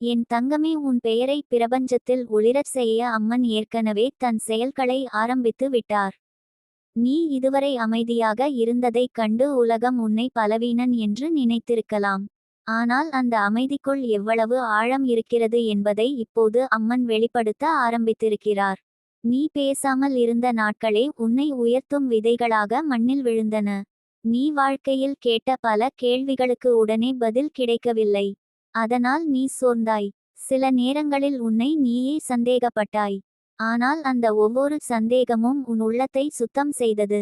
என் தங்கமே உன் பெயரை பிரபஞ்சத்தில் ஒளிரச் செய்ய அம்மன் ஏற்கனவே தன் செயல்களை ஆரம்பித்து விட்டார். நீ இதுவரை அமைதியாக இருந்ததைக் கண்டு உலகம் உன்னை பலவீனன் என்று நினைத்திருக்கலாம். ஆனால் அந்த அமைதிக்குள் எவ்வளவு ஆழம் இருக்கிறது என்பதை இப்போது அம்மன் வெளிப்படுத்த ஆரம்பித்திருக்கிறார். நீ பேசாமல் இருந்த நாட்களே உன்னை உயர்த்தும் விதைகளாக மண்ணில் விழுந்தன. நீ வாழ்க்கையில் கேட்ட பல கேள்விகளுக்கு உடனே பதில் கிடைக்கவில்லை. அதனால் நீ சோர்ந்தாய். சில நேரங்களில் உன்னை நீயே சந்தேகப்பட்டாய். ஆனால் அந்த ஒவ்வொரு சந்தேகமும் உன் உள்ளத்தை சுத்தம் செய்தது.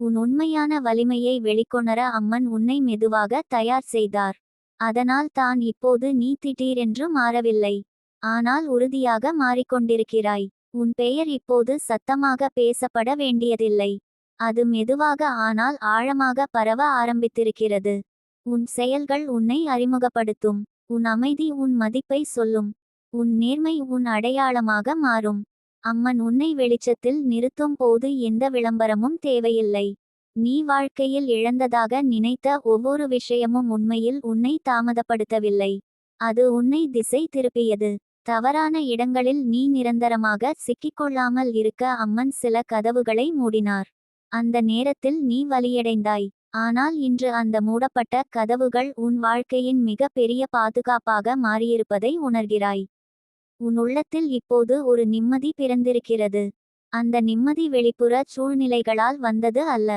உன் உண்மையான வலிமையை வெளிக்கொணர அம்மன் உன்னை மெதுவாக தயார் செய்தார். அதனால் தான் இப்போது நீ திடீரென்று மாறவில்லை. ஆனால் உறுதியாக மாறிக்கொண்டிருக்கிறாய். உன் பெயர் இப்போது சத்தமாக பேசப்பட வேண்டியதில்லை. அது மெதுவாக ஆனால் ஆழமாக பரவ ஆரம்பித்திருக்கிறது. உன் செயல்கள் உன்னை அறிமுகப்படுத்தும். உன் அமைதி உன் மதிப்பை சொல்லும். உன் நேர்மை உன் அடையாளமாக மாறும். அம்மன் உன்னை வெளிச்சத்தில் நிறுத்தும் போது எந்த விளம்பரமும் தேவையில்லை. நீ வாழ்க்கையில் இழந்ததாக நினைத்த ஒவ்வொரு விஷயமும் உண்மையில் உன்னை தாமதப்படுத்தவில்லை. அது உன்னை திசை திருப்பியது. தவறான இடங்களில் நீ நிரந்தரமாக சிக்கிக்கொள்ளாமல் இருக்க அம்மன் சில கதவுகளை மூடினார். அந்த நேரத்தில் நீ வலியடைந்தாய். ஆனால் இன்று அந்த மூடப்பட்ட கதவுகள் உன் வாழ்க்கையின் மிக பெரிய பாதுகாப்பாக மாறியிருப்பதை உணர்கிறாய். உன் உள்ளத்தில் இப்போது ஒரு நிம்மதி பிறந்திருக்கிறது. அந்த நிம்மதி வெளிப்புற சூழ்நிலைகளால் வந்தது அல்ல.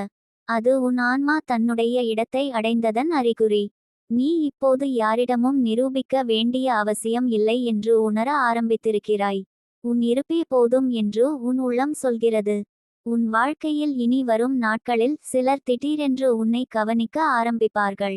அது உன் ஆன்மா தன்னுடைய இடத்தை அடைந்ததன் அறிகுறி. நீ இப்போது யாரிடமும் நிரூபிக்க வேண்டிய அவசியம் இல்லை என்று உணர ஆரம்பித்திருக்கிறாய். உன் இருப்பே போதும் என்று உன் உள்ளம் சொல்கிறது. உன் வாழ்க்கையில் இனி வரும் நாட்களில் சிலர் திடீரென்று உன்னை கவனிக்க ஆரம்பிப்பார்கள்.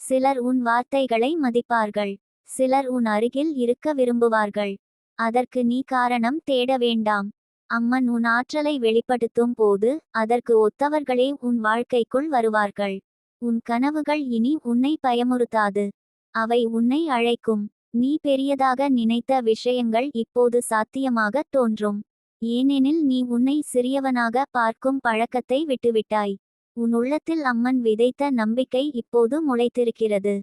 சிலர் உன் வார்த்தைகளை மதிப்பார்கள். சிலர் உன் அருகில் இருக்க விரும்புவார்கள். அதற்கு நீ காரணம் தேட வேண்டாம். அம்மன் உன் ஆற்றலை வெளிப்படுத்தும் போது அதற்கு ஒத்தவர்களே உன் வாழ்க்கைக்குள் வருவார்கள். உன் கனவுகள் இனி உன்னை பயமுறுத்தாது. அவை உன்னை அழைக்கும். நீ பெரியதாக நினைத்த விஷயங்கள் இப்போது சாத்தியமாக தோன்றும். ஏனெனில் நீ உன்னை சிறியவனாக பார்க்கும் பழக்கத்தை விட்டுவிட்டாய். உன் உள்ளத்தில் அம்மன் விதைத்த நம்பிக்கை இப்போது முளைத்திருக்கிறது.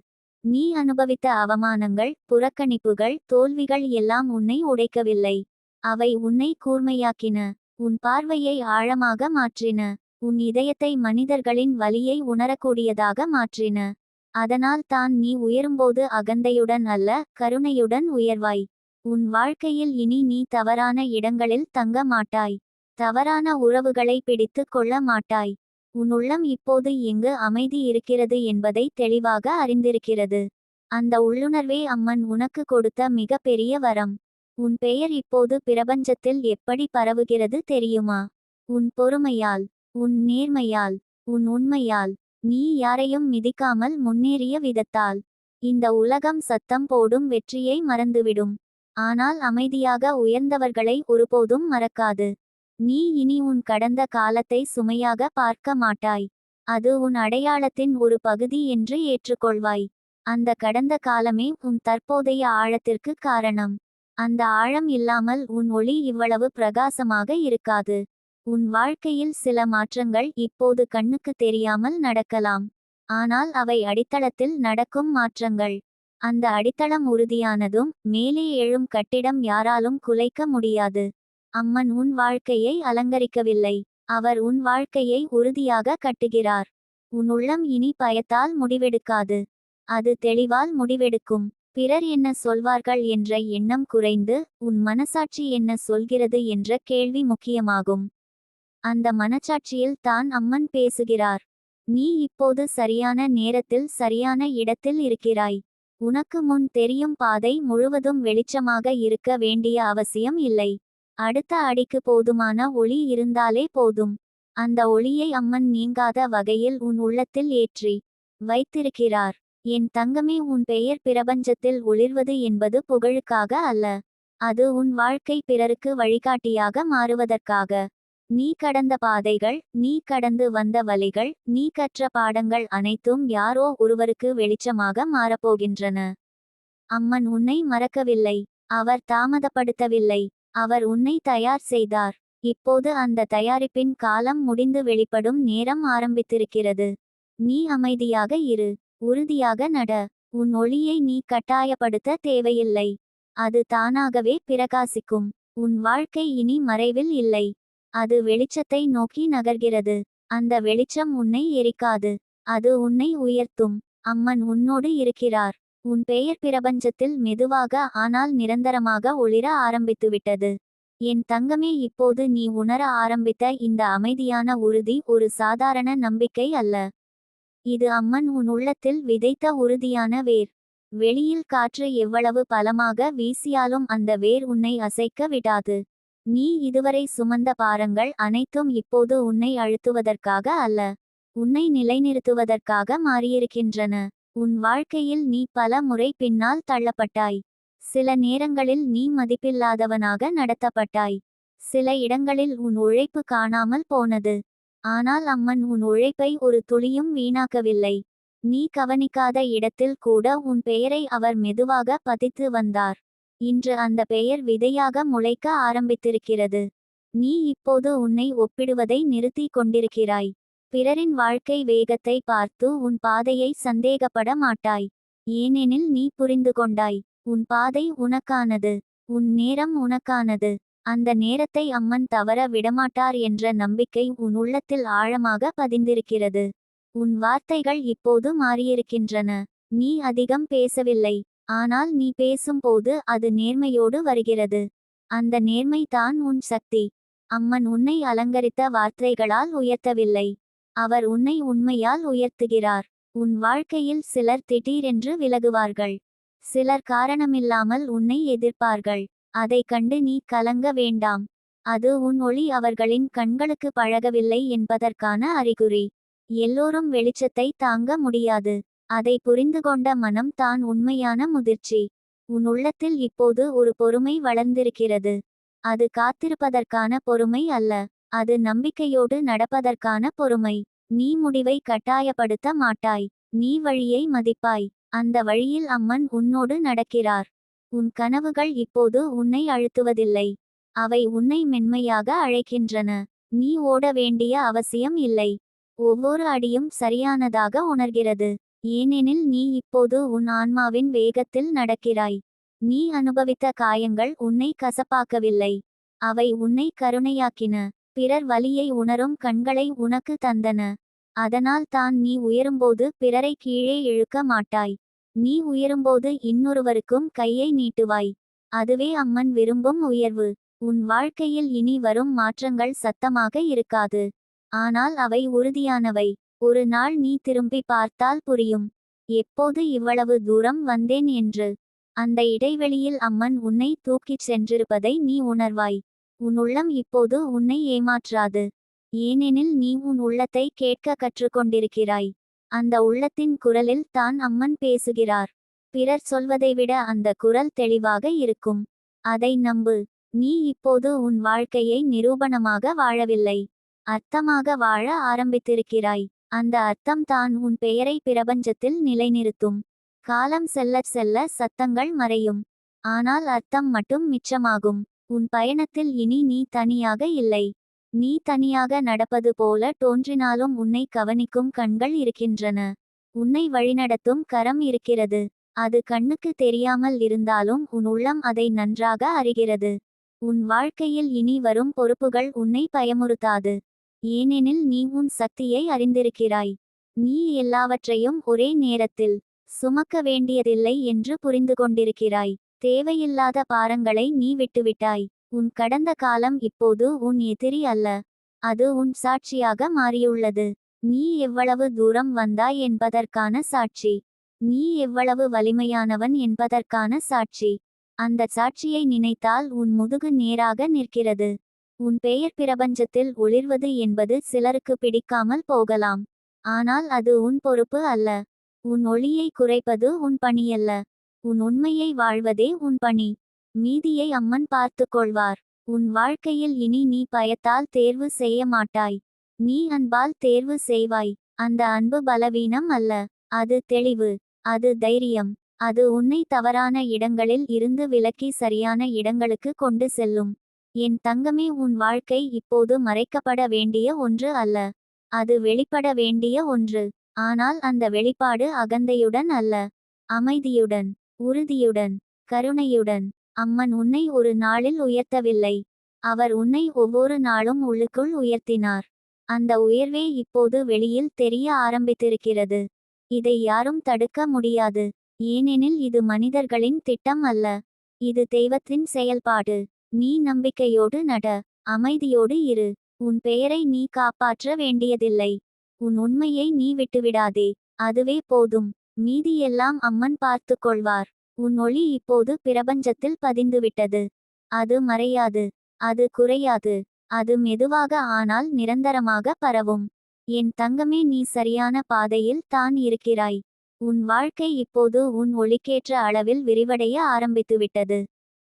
நீ அனுபவித்த அவமானங்கள் புறக்கணிப்புகள் தோல்விகள் எல்லாம் உன்னை உடைக்கவில்லை. அவை உன்னை கூர்மையாக்கின. உன் பார்வையை ஆழமாக மாற்றின. உன் இதயத்தை மனிதர்களின் வலியை உணரக்கூடியதாக மாற்றின. அதனால் தான் நீ உயரும்போது அகந்தையுடன் அல்ல கருணையுடன் உயர்வாய். உன் வாழ்க்கையில் இனி நீ தவறான இடங்களில் தங்க மாட்டாய். தவறான உறவுகளை பிடித்து கொள்ள மாட்டாய். உன் உள்ளம் இப்போது எங்கு அமைதி இருக்கிறது என்பதை தெளிவாக அறிந்திருக்கிறது. அந்த உள்ளுணர்வே அம்மன் உனக்கு கொடுத்த மிக பெரிய வரம். உன் பெயர் இப்போது பிரபஞ்சத்தில் எப்படி பரவுகிறது தெரியுமா? உன் பொறுமையால் உன் நேர்மையால் உன் உண்மையால் நீ யாரையும் மிதிக்காமல் முன்னேறிய விதத்தால். இந்த உலகம் சத்தம் போடும் வெற்றியை மறந்துவிடும். ஆனால் அமைதியாக உயர்ந்தவர்களை ஒருபோதும் மறக்காது. நீ இனி உன் கடந்த காலத்தை சுமையாக பார்க்க மாட்டாய். அது உன் அடையாளத்தின் ஒரு பகுதி என்று ஏற்றுக்கொள்வாய். அந்த கடந்த காலமே உன் தற்போதைய ஆழத்திற்கு காரணம். அந்த ஆழம் இல்லாமல் உன் ஒளி இவ்வளவு பிரகாசமாக இருக்காது. உன் வாழ்க்கையில் சில மாற்றங்கள் இப்போது கண்ணுக்கு தெரியாமல் நடக்கலாம். ஆனால் அவை அடித்தளத்தில் நடக்கும் மாற்றங்கள். அந்த அடித்தளம் உறுதியானதும் மேலே எழும் கட்டிடம் யாராலும் குலைக்க முடியாது. அம்மன் உன் வாழ்க்கையை அலங்கரிக்கவில்லை. அவர் உன் வாழ்க்கையை உறுதியாக கட்டுகிறார். உன் உள்ளம் இனி பயத்தால் முடிவெடுக்காது. அது தெளிவால் முடிவெடுக்கும். பிறர் என்ன சொல்வார்கள் என்ற எண்ணம் குறைந்து உன் மனசாட்சி என்ன சொல்கிறது என்ற கேள்வி முக்கியமாகும். அந்த மனச்சாட்சியில் தான் அம்மன் பேசுகிறார். நீ இப்போது சரியான நேரத்தில் சரியான இடத்தில் இருக்கிறாய். உனக்கு முன் தெரியும் பாதை முழுவதும் வெளிச்சமாக இருக்க வேண்டிய அவசியம் இல்லை. அடுத்த அடிக்கு போதுமான ஒளி இருந்தாலே போதும். அந்த ஒளியை அம்மன் நீங்காத வகையில் உன் உள்ளத்தில் ஏற்றி வைத்திருக்கிறார். என் தங்கமே உன் பெயர் பிரபஞ்சத்தில் ஒளிர்வது என்பது புகழுக்காக அல்ல. அது உன் வாழ்க்கை பிறருக்கு வழிகாட்டியாக மாறுவதற்காக. நீ கடந்த பாதைகள் நீ கடந்து வந்த வழிகள் நீ கற்ற பாடங்கள் அனைத்தும் யாரோ ஒருவருக்கு வெளிச்சமாக மாறப்போகின்றன. அம்மன் உன்னை மறக்கவில்லை அவர் தாமதப்படுத்தவில்லை அவர் உன்னை தயார் செய்தார். இப்போது அந்த தயாரிப்பின் காலம் முடிந்து வெளிப்படும் நேரம் ஆரம்பித்திருக்கிறது. நீ அமைதியாக இரு உறுதியாக நட உன் ஒளியை நீ கட்டாயப்படுத்த தேவையில்லை. அது தானாகவே பிரகாசிக்கும் உன் வாழ்க்கை இனி மறைவில் இல்லை. அது வெளிச்சத்தை நோக்கி நகர்கிறது. அந்த வெளிச்சம் உன்னை எரிக்காது. அது உன்னை உயர்த்தும். அம்மன் உன்னோடு இருக்கிறார். உன் பெயர் பிரபஞ்சத்தில் மெதுவாக ஆனால் நிரந்தரமாக ஒளிர ஆரம்பித்துவிட்டது. என் தங்கமே இப்போது நீ உணர ஆரம்பித்த இந்த அமைதியான உறுதி ஒரு சாதாரண நம்பிக்கை அல்ல. இது அம்மன் உன் உள்ளத்தில் விதைத்த உறுதியான வேர். வெளியில் காற்று எவ்வளவு பலமாக வீசியாலும் அந்த வேர் உன்னை அசைக்க விடாது. நீ இதுவரை சுமந்த பாரங்கள் அனைத்தும் இப்போது உன்னை அழுத்துவதற்காக அல்ல. உன்னை நிலைநிறுத்துவதற்காக மாறியிருக்கின்றன. உன் வாழ்க்கையில் நீ பல முறை பின்னால் தள்ளப்பட்டாய். சில நேரங்களில் நீ மதிப்பில்லாதவனாக நடத்தப்பட்டாய். சில இடங்களில் உன் உழைப்பு காணாமல் போனது. ஆனால் அம்மன் உன் உழைப்பை ஒரு துளியும் வீணாக்கவில்லை. நீ கவனிக்காத இடத்தில் கூட உன் பெயரை அவர் மெதுவாக பதித்து வந்தார். இன்று அந்த பெயர் விதையாக முளைக்க ஆரம்பித்திருக்கிறது. நீ இப்போது உன்னை ஒப்பிடுவதை நிறுத்தி கொண்டிருக்கிறாய். பிறரின் வாழ்க்கை வேகத்தை பார்த்து உன் பாதையை சந்தேகப்பட மாட்டாய். ஏனெனில் நீ புரிந்து கொண்டாய். உன் பாதை உனக்கானது. உன் நேரம் உனக்கானது. அந்த நேரத்தை அம்மன் தவற விடமாட்டார் என்ற நம்பிக்கை உன் உள்ளத்தில் ஆழமாக பதிந்திருக்கிறது. உன் வார்த்தைகள் இப்போது மாறியிருக்கின்றன. நீ அதிகம் பேசவில்லை. ஆனால் நீ பேசும்போது அது நேர்மையோடு வருகிறது. அந்த நேர்மை தான் உன் சக்தி. அம்மன் உன்னை அலங்கரித்த வார்த்தைகளால் உயர்த்தவில்லை. அவர் உன்னை உண்மையால் உயர்த்துகிறார். உன் வாழ்க்கையில் சிலர் திடீரென்று விலகுவார்கள். சிலர் காரணமில்லாமல் உன்னை எதிர்ப்பார்கள். அதை கண்டு நீ கலங்க வேண்டாம். அது உன் ஒளி அவர்களின் கண்களுக்கு பழகவில்லை என்பதற்கான அறிகுறி. எல்லோரும் வெளிச்சத்தை தாங்க முடியாது. அதை புரிந்து கொண்ட மனம் தான் உண்மையான முதிர்ச்சி. உன் உள்ளத்தில் இப்போது ஒரு பொறுமை வளர்ந்திருக்கிறது. அது காத்திருப்பதற்கான பொறுமை அல்ல. அது நம்பிக்கையோடு நடப்பதற்கான பொறுமை. நீ முடிவை கட்டாயப்படுத்த மாட்டாய். நீ வழியை மதிப்பாய். அந்த வழியில் அம்மன் உன்னோடு நடக்கிறார். உன் கனவுகள் இப்போது உன்னை அழுத்துவதில்லை. அவை உன்னை மென்மையாக அழைக்கின்றன. நீ ஓட வேண்டிய அவசியம் இல்லை. ஒவ்வொரு அடியும் சரியானதாக உணர்கிறது. ஏனெனில் நீ இப்போது உன் ஆன்மாவின் வேகத்தில் நடக்கிறாய். நீ அனுபவித்த காயங்கள் உன்னை கசப்பாக்கவில்லை. அவை உன்னை கருணையாக்கின. பிறர் வலியை உணரும் கண்களை உனக்கு தந்தன. அதனால் தான் நீ உயரும்போது பிறரை கீழே இழுக்க மாட்டாய். நீ உயரும்போது இன்னொருவருக்கும் கையை நீட்டுவாய். அதுவே அம்மன் விரும்பும் உயர்வு. உன் வாழ்க்கையில் இனி வரும் மாற்றங்கள் சத்தமாக இருக்காது. ஆனால் அவை உறுதியானவை. ஒரு நாள் நீ திரும்பி பார்த்தால் புரியும். எப்போது இவ்வளவு தூரம் வந்தேன் என்று. அந்த இடைவெளியில் அம்மன் உன்னை தூக்கிச் சென்றிருப்பதை நீ உணர்வாய். உன் உள்ளம் இப்போது உன்னை ஏமாற்றாது. ஏனெனில் நீ உன் உள்ளத்தை கேட்க கற்றுக்கொண்டிருக்கிறாய். அந்த உள்ளத்தின் குரலில் தான் அம்மன் பேசுகிறார். பிறர் சொல்வதை விட அந்த குரல் தெளிவாக இருக்கும். அதை நம்பு. நீ இப்போது உன் வாழ்க்கையை நிரூபணமாக வாழவில்லை. அர்த்தமாக வாழ ஆரம்பித்திருக்கிறாய். அந்த அர்த்தம் தான் உன் பெயரை பிரபஞ்சத்தில் நிலைநிறுத்தும். காலம் செல்ல செல்ல சத்தங்கள் மறையும். ஆனால் அர்த்தம் மட்டும் மிச்சமாகும். உன் பயணத்தில் இனி நீ தனியாக இல்லை. நீ தனியாக நடப்பது போல தோன்றினாலும் உன்னை கவனிக்கும் கண்கள் இருக்கின்றன. உன்னை வழிநடத்தும் கரம் இருக்கிறது. அது கண்ணுக்கு தெரியாமல் இருந்தாலும் உன் உள்ளம் அதை நன்றாக அறிகிறது. உன் வாழ்க்கையில் இனி வரும் பொறுப்புகள் உன்னை பயமுறுத்தாது. ஏனெனில் நீ உன் சக்தியை அறிந்திருக்கிறாய். நீ எல்லாவற்றையும் ஒரே நேரத்தில் சுமக்க வேண்டியதில்லை என்று புரிந்து கொண்டிருக்கிறாய். தேவையில்லாத பாரங்களை நீ விட்டுவிட்டாய். உன் கடந்த காலம் இப்போது உன் எதிரி அல்ல. அது உன் சாட்சியாக மாறியுள்ளது. நீ எவ்வளவு தூரம் வந்தாய் என்பதற்கான சாட்சி. நீ எவ்வளவு வலிமையானவன் என்பதற்கான சாட்சி. அந்த சாட்சியை நினைத்தால் உன் முதுகு நேராக நிற்கிறது. உன் பெயர் பிரபஞ்சத்தில் ஒளிர்வது என்பது சிலருக்கு பிடிக்காமல் போகலாம். ஆனால் அது உன் பொறுப்பு அல்ல. உன் ஒளியை குறைப்பது உன் பணியல்ல. உன் உண்மையை வாழ்வதே உன் பணி. மீதியை அம்மன் பார்த்து கொள்வார். உன் வாழ்க்கையில் இனி நீ பயத்தால் தேர்வு செய்ய மாட்டாய். நீ அன்பால் தேர்வு செய்வாய். அந்த அன்பு பலவீனம் அல்ல. அது தெளிவு. அது தைரியம். அது உன்னை தவறான இடங்களில் இருந்து விலக்கி சரியான இடங்களுக்கு கொண்டு செல்லும். என் தங்கமே உன் வாழ்க்கை இப்போது மறைக்கப்பட வேண்டிய ஒன்று அல்ல. அது வெளிப்பட வேண்டிய ஒன்று. ஆனால் அந்த வெளிப்பாடு அகந்தையுடன் அல்ல. அமைதியுடன் உறுதியுடன் கருணையுடன். அம்மன் உன்னை ஒரு நாளில் உயர்த்தவில்லை. அவர் உன்னை ஒவ்வொரு நாளும் உள்ளுக்குள் உயர்த்தினார். அந்த உயர்வே இப்போது வெளியில் தெரிய ஆரம்பித்திருக்கிறது. இதை யாரும் தடுக்க முடியாது. ஏனெனில் இது மனிதர்களின் திட்டம் அல்ல. இது தெய்வத்தின் செயல்பாடு. நீ நம்பிக்கையோடு நட அமைதியோடு இரு. உன் பெயரை நீ காப்பாற்ற வேண்டியதில்லை. உன் உண்மையை நீ விட்டுவிடாதே. அதுவே போதும். மீதியெல்லாம் அம்மன் பார்த்து கொள்வார். உன் ஒளி இப்போது பிரபஞ்சத்தில் பதிந்துவிட்டது. அது மறையாது. அது குறையாது. அது மெதுவாக ஆனால் நிரந்தரமாக பரவும். என் தங்கமே நீ சரியான பாதையில் தான் இருக்கிறாய். உன் வாழ்க்கை இப்போது உன் ஒளிக்கேற்ற அளவில் விரிவடைய ஆரம்பித்துவிட்டது.